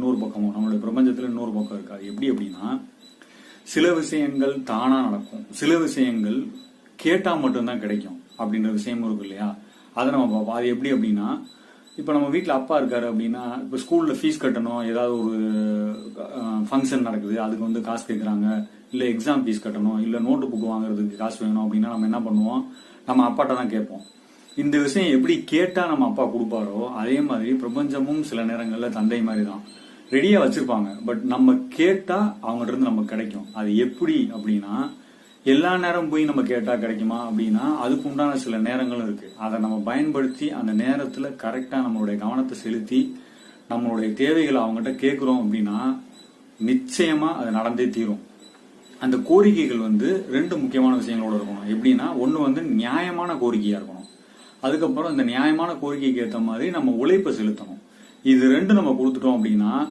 இன்னொரு பக்கமும் நம்மளுடைய பிரபஞ்சத்தில் இன்னொரு பக்கம் இருக்கா? எப்படி அப்படின்னா சில விஷயங்கள் தானாக நடக்கும். சில விஷயங்கள் கேட்டால் மட்டும்தான் கிடைக்கும் அப்படின்ற விஷயமும் இருக்கு இல்லையா? அதை நம்ம பார்ப்போம். அது எப்படி அப்படின்னா இப்போ நம்ம வீட்டில் அப்பா இருக்காரு அப்படின்னா இப்போ ஸ்கூலில் ஃபீஸ் கட்டணும் ஏதாவது ஒரு ஃபங்க்ஷன் நடக்குது அதுக்கு வந்து காசு கேட்குறாங்க இல்லை எக்ஸாம் ஃபீஸ் கட்டணும் இல்லை நோட்டு புக் வாங்குறதுக்கு காசு வேணும் அப்படின்னா நம்ம என்ன பண்ணுவோம்? நம்ம அப்பாட்ட தான் கேட்போம். இந்த விஷயம் எப்படி கேட்டால் நம்ம அப்பா கொடுப்பாரோ அதே மாதிரி பிரபஞ்சமும் சில நேரங்களில் தந்தை மாதிரி தான். ரெடியாக வச்சுருப்பாங்க. பட் நம்ம கேட்டால் அவங்ககிட்ட இருந்து நமக்கு கிடைக்கும். அது எப்படி அப்படின்னா எல்லா நேரம் போய் நம்ம கேட்டால் கிடைக்குமா அப்படின்னா அதுக்கு உண்டான சில நேரங்களும் இருக்குது அதை நம்ம பயன்படுத்தி அந்த நேரத்தில் கரெக்டாக நம்மளுடைய கவனத்தை செலுத்தி நம்மளுடைய தேவைகளை அவங்ககிட்ட கேட்குறோம் அப்படின்னா நிச்சயமாக அது நடந்தே தீரும். அந்த கோரிக்கைகள் வந்து ரெண்டு முக்கியமான விஷயங்களோட இருக்கணும். எப்படின்னா ஒன்று வந்து நியாயமான கோரிக்கையாக இருக்கணும். அதுக்கப்புறம் இந்த நியாயமான கோரிக்கைக்கு ஏற்ற மாதிரி நம்ம உழைப்பை செலுத்தணும். இது ரெண்டு நம்ம கொடுத்துட்டோம் அப்படின்னா